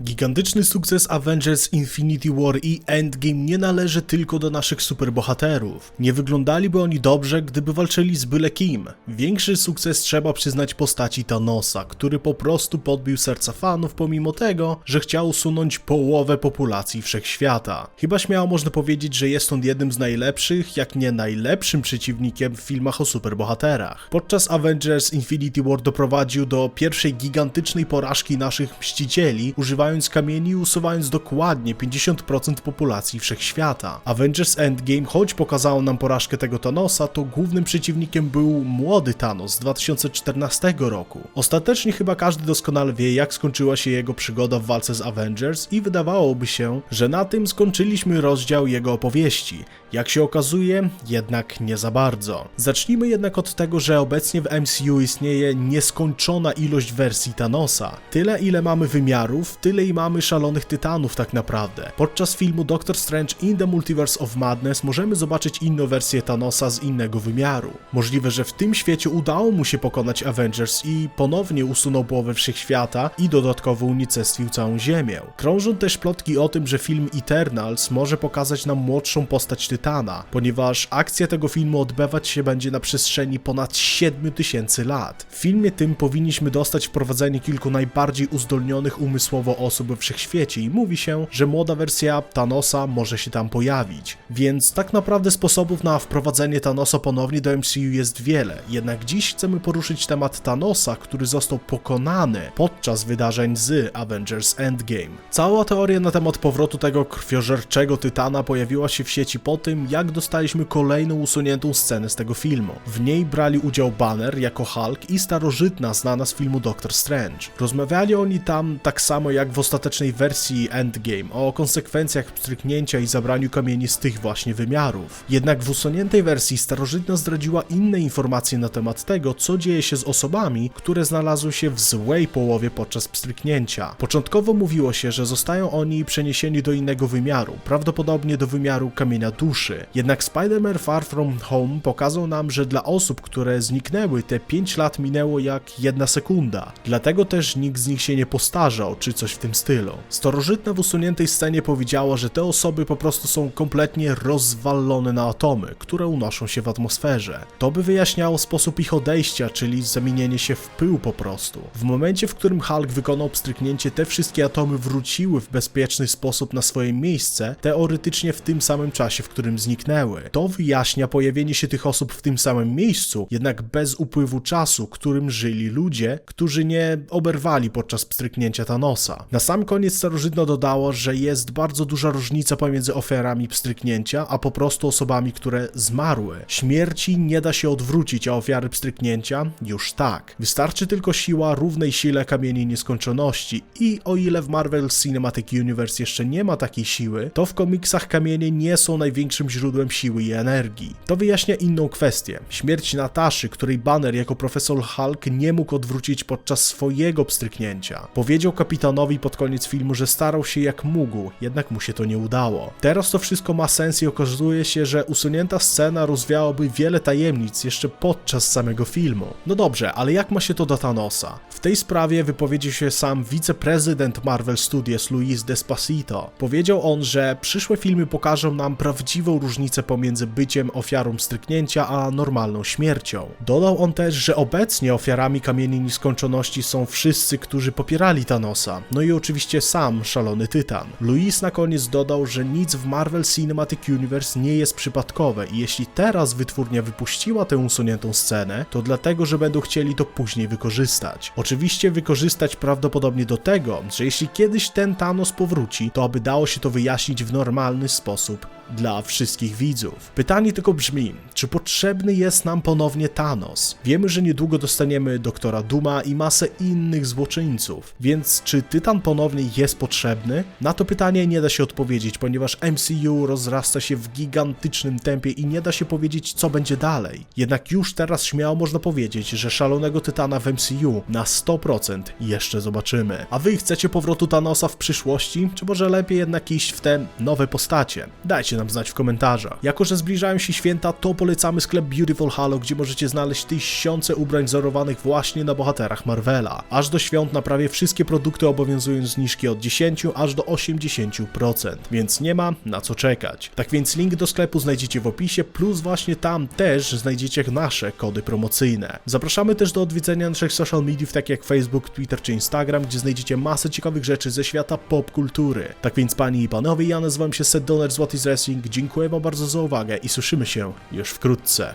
Gigantyczny sukces Avengers Infinity War i Endgame nie należy tylko do naszych superbohaterów. Nie wyglądaliby oni dobrze, gdyby walczyli z byle kim. Większy sukces trzeba przyznać postaci Thanosa, który po prostu podbił serca fanów pomimo tego, że chciał usunąć połowę populacji wszechświata. Chyba śmiało można powiedzieć, że jest on jednym z najlepszych, jak nie najlepszym przeciwnikiem w filmach o superbohaterach. Podczas Avengers Infinity War doprowadził do pierwszej gigantycznej porażki naszych mścicieli, używając kamieni i usuwając dokładnie 50% populacji wszechświata. Avengers Endgame, choć pokazało nam porażkę tego Thanosa, to głównym przeciwnikiem był młody Thanos z 2014 roku. Ostatecznie chyba każdy doskonale wie, jak skończyła się jego przygoda w walce z Avengers i wydawałoby się, że na tym skończyliśmy rozdział jego opowieści. Jak się okazuje, jednak nie za bardzo. Zacznijmy jednak od tego, że obecnie w MCU istnieje nieskończona ilość wersji Thanosa. Tyle ile mamy wymiarów, tyle i mamy szalonych tytanów tak naprawdę. Podczas filmu Doctor Strange in the Multiverse of Madness możemy zobaczyć inną wersję Thanosa z innego wymiaru. Możliwe, że w tym świecie udało mu się pokonać Avengers i ponownie usunął połowę wszechświata i dodatkowo unicestwił całą Ziemię. Krążą też plotki o tym, że film Eternals może pokazać nam młodszą postać Tytana, ponieważ akcja tego filmu odbywać się będzie na przestrzeni ponad 7000 lat. W filmie tym powinniśmy dostać wprowadzenie kilku najbardziej uzdolnionych umysłowo osób we wszechświecie i mówi się, że młoda wersja Thanosa może się tam pojawić. Więc tak naprawdę sposobów na wprowadzenie Thanosa ponownie do MCU jest wiele, jednak dziś chcemy poruszyć temat Thanosa, który został pokonany podczas wydarzeń z Avengers Endgame. Cała teoria na temat powrotu tego krwiożerczego Tytana pojawiła się w sieci po tym, jak dostaliśmy kolejną usuniętą scenę z tego filmu. W niej brali udział Banner jako Hulk i starożytna znana z filmu Doctor Strange. Rozmawiali oni tam tak samo jak w ostatecznej wersji Endgame o konsekwencjach pstryknięcia i zabraniu kamieni z tych właśnie wymiarów. Jednak w usuniętej wersji starożytna zdradziła inne informacje na temat tego, co dzieje się z osobami, które znalazły się w złej połowie podczas pstryknięcia. Początkowo mówiło się, że zostają oni przeniesieni do innego wymiaru, prawdopodobnie do wymiaru kamienia duszy. Jednak Spider-Man Far From Home pokazał nam, że dla osób, które zniknęły, te 5 lat minęło jak jedna sekunda. Dlatego też nikt z nich się nie postarzał, czy coś w tym stylu. Starożytna w usuniętej scenie powiedziała, że te osoby po prostu są kompletnie rozwalone na atomy, które unoszą się w atmosferze. To by wyjaśniało sposób ich odejścia, czyli zamienienie się w pył po prostu. W momencie, w którym Hulk wykonał pstryknięcie, te wszystkie atomy wróciły w bezpieczny sposób na swoje miejsce, teoretycznie w tym samym czasie, w którym zniknęły. To wyjaśnia pojawienie się tych osób w tym samym miejscu, jednak bez upływu czasu, którym żyli ludzie, którzy nie oberwali podczas pstryknięcia Thanosa. Na sam koniec starożytno dodało, że jest bardzo duża różnica pomiędzy ofiarami pstryknięcia, a po prostu osobami, które zmarły. Śmierci nie da się odwrócić, a ofiary pstryknięcia już tak. Wystarczy tylko siła równej sile kamieni nieskończoności i o ile w Marvel Cinematic Universe jeszcze nie ma takiej siły, to w komiksach kamienie nie są największym źródłem siły i energii. To wyjaśnia inną kwestię. Śmierć Nataszy, której Banner jako profesor Hulk nie mógł odwrócić podczas swojego pstryknięcia. Powiedział kapitanowi pod koniec filmu, że starał się jak mógł, jednak mu się to nie udało. Teraz to wszystko ma sens i okazuje się, że usunięta scena rozwiałaby wiele tajemnic jeszcze podczas samego filmu. No dobrze, ale jak ma się to do Thanosa? W tej sprawie wypowiedział się sam wiceprezydent Marvel Studios Luis Despacito. Powiedział on, że przyszłe filmy pokażą nam prawdziwą różnicę pomiędzy byciem ofiarą stryknięcia a normalną śmiercią. Dodał on też, że obecnie ofiarami kamieni nieskończoności są wszyscy, którzy popierali Thanosa, no i oczywiście sam szalony Tytan. Luis na koniec dodał, że nic w Marvel Cinematic Universe nie jest przypadkowe i jeśli teraz wytwórnia wypuściła tę usuniętą scenę, to dlatego, że będą chcieli to później wykorzystać. Oczywiście wykorzystać prawdopodobnie do tego, że jeśli kiedyś ten Thanos powróci, to aby dało się to wyjaśnić w normalny sposób dla wszystkich widzów. Pytanie tylko brzmi, czy potrzebny jest nam ponownie Thanos? Wiemy, że niedługo dostaniemy doktora Duma i masę innych złoczyńców, więc czy Tytan ponownie jest potrzebny? Na to pytanie nie da się odpowiedzieć, ponieważ MCU rozrasta się w gigantycznym tempie i nie da się powiedzieć, co będzie dalej. Jednak już teraz śmiało można powiedzieć, że szalonego Tytana w MCU na 100% jeszcze zobaczymy. A wy chcecie powrotu Thanosa w przyszłości, czy może lepiej jednak iść w te nowe postacie? Dajcie dajcie nam znać w komentarzach. Jako, że zbliżają się święta, to polecamy sklep Beautiful Halo, gdzie możecie znaleźć tysiące ubrań wzorowanych właśnie na bohaterach Marvela. Aż do świąt na prawie wszystkie produkty obowiązują zniżki od 10 aż do 80%, więc nie ma na co czekać. Tak więc link do sklepu znajdziecie w opisie, plus właśnie tam też znajdziecie nasze kody promocyjne. Zapraszamy też do odwiedzenia naszych social mediów, tak jak Facebook, Twitter czy Instagram, gdzie znajdziecie masę ciekawych rzeczy ze świata popkultury. Tak więc panie i panowie, ja nazywam się Seth Donner z What is Dziękuję wam bardzo za uwagę i słyszymy się już wkrótce.